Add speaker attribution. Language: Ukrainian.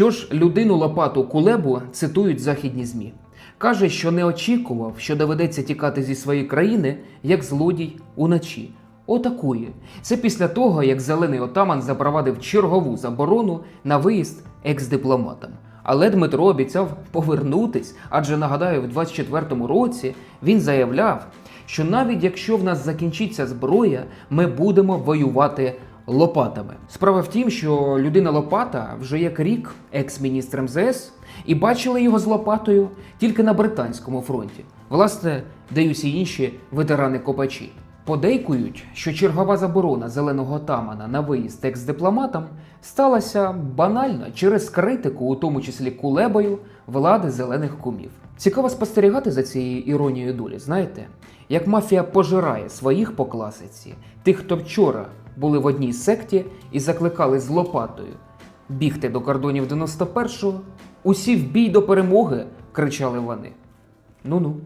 Speaker 1: Що ж, людину Лопату Кулебу цитують західні ЗМІ. Каже, що не очікував, що доведеться тікати зі своєї країни як злодій уночі. Отакує. Це після того, як зелений отаман запровадив чергову заборону на виїзд екс-дипломатам. Але Дмитро обіцяв повернутись, адже нагадаю, в 24-му році він заявляв, що навіть якщо в нас закінчиться зброя, ми будемо воювати лопатами. Справа в тім, що людина Лопата вже як рік екс-міністр МЗС, і бачили його з лопатою тільки на британському фронті. Власне, де й усі інші ветерани-копачі. Подейкують, що чергова заборона зеленого отамана на виїзд екс-дипломатам сталася банально через критику, у тому числі кулебою, влади зелених кумів. Цікаво спостерігати за цією іронією долі, знаєте, як мафія пожирає своїх по класиці, тих, хто вчора були в одній секті і закликали з лопатою бігти до кордонів 91-го, усі в бій до перемоги, кричали вони. Ну-ну.